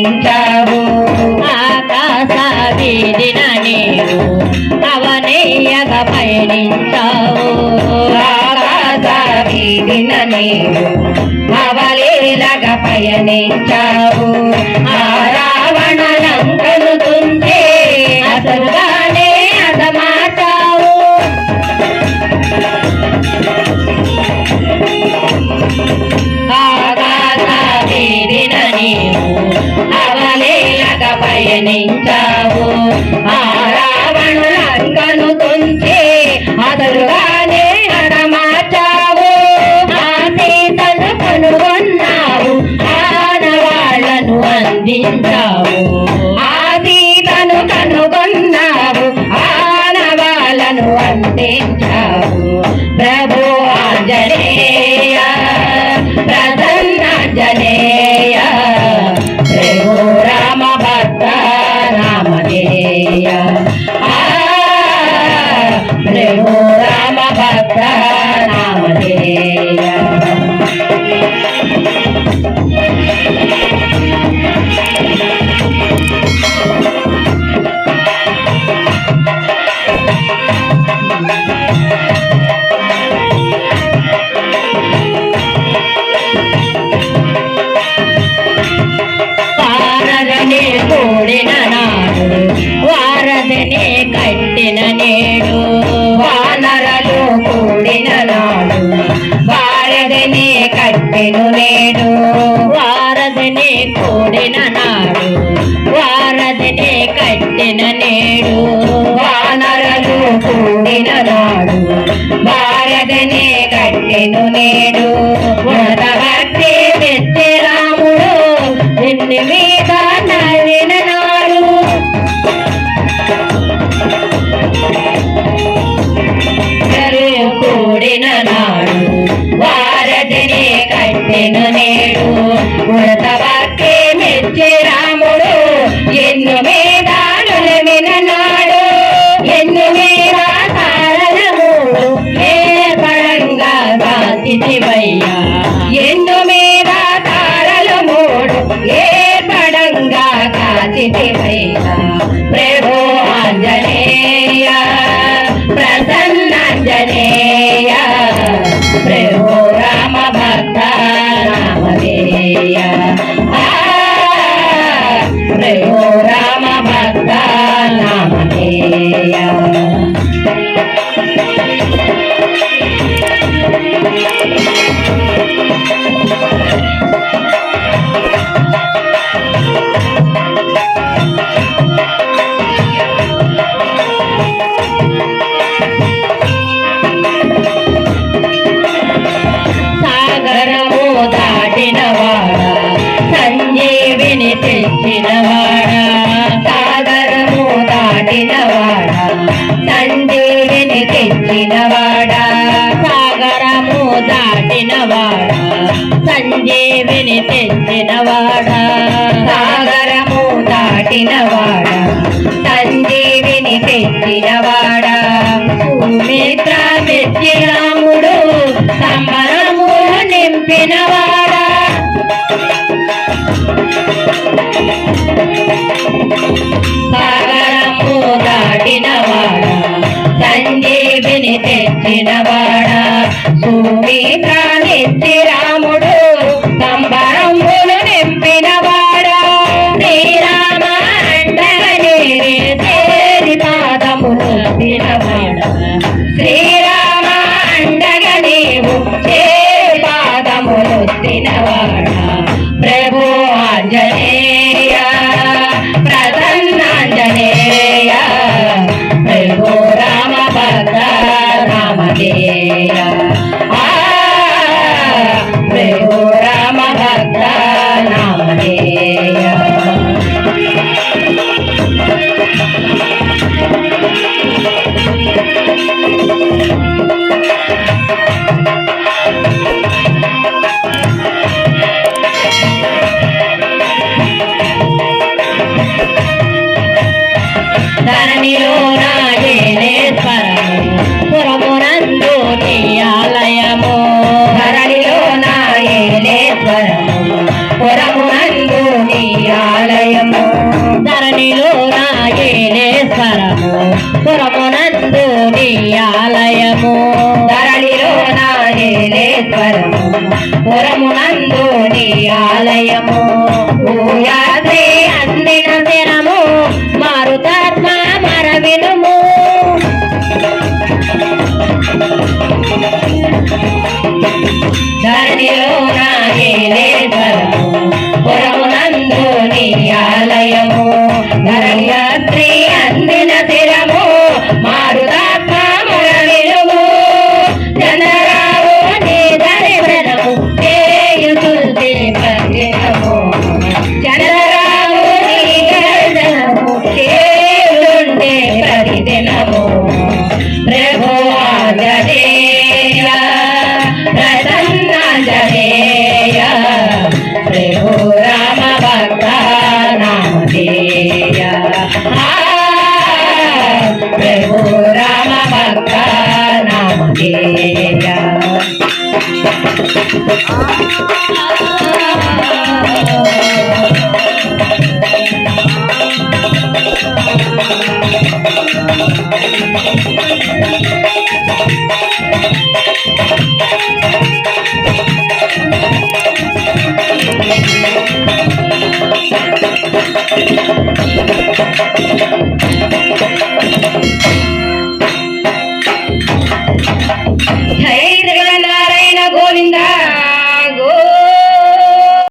కరుణించావు ఆకాశీన నీవు అవనేయగ పయనించావు. ఆకాశీన నీవు అవలేలగ పయనించావు. ఆరా పయనించావు ఆరా కూడిన నాడు వారధిని కట్టిన నేడు వానరలు కూడిన నాడు వారధిని కట్టెను నేడు. Yeah. దాటినవాడా సాగరము దాటినవాడా సంజీవిని తెచ్చినవాడా సాగరము దాటినవాడా సంజీవిని తెచ్చినవాడా సాగరము దాటినవాడా సంజీవిని తెచ్చినవాడా పురమునందు నీ ఆలయము. ధరణిలో నాగేశ్వరము. పురమునందు